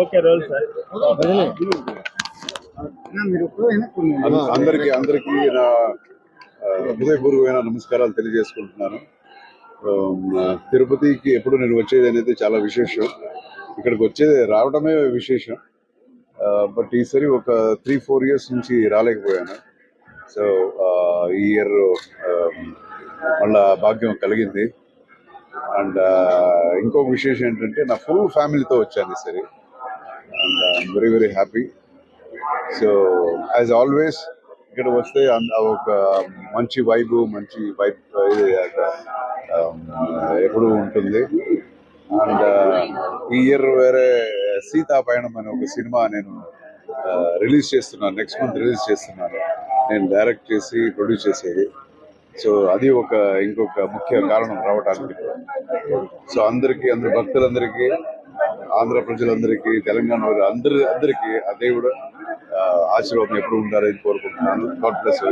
Okay role sir. అందరికీ అందరికీ నా ఆ, హృదయపూర్వకమైన నమస్కారాలు తెలియజేసుకుంటున్నాను. తిరుపతికి ఎప్పుడు నేను వచ్చేది అనేది చాలా విశేషం. ఇక్కడికి వచ్చేది రావడమే విశేషం. బట్ ఈసారి ఒక త్రీ ఫోర్ ఇయర్స్ నుంచి రాలేకపోయాను. సో ఈ ఇయర్ మళ్ళా భాగ్యం కలిగింది. అండ్ ఇంకొక విశేషం ఏంటంటే నా ఫుల్ ఫ్యామిలీతో వచ్చాను ఈసారి. And I'm very very happy so as always ఇక్కడ వస్తే అన్- ఒక um, మంచి వైబ్ మంచి వైబ్ um, ఎప్పుడు ఉంటుంది. అండ్ uh, ఈ ఇయర్ వేరే సీతా పయణం అనే ఒక సినిమా నేను uh, రిలీజ్ చేస్తున్నాను. నెక్స్ట్ మంత్ రిలీజ్ చేస్తున్నాను. నేను డైరెక్ట్ చేసి ప్రొడ్యూస్ చేసేది. సో అది ఒక ఇంకొక ముఖ్య కారణం రావడానికి సో అందరికీ అందరి భక్తులందరికీ ఆంధ్ర ప్రజలందరికీ తెలంగాణ వారు అందరి అందరికీ ఆ దేవుడు ఆ, ఆశీర్వాదం ఎప్పుడు ఉండాలని కోరుకుంటున్నాను గాడ్ బ్లెస్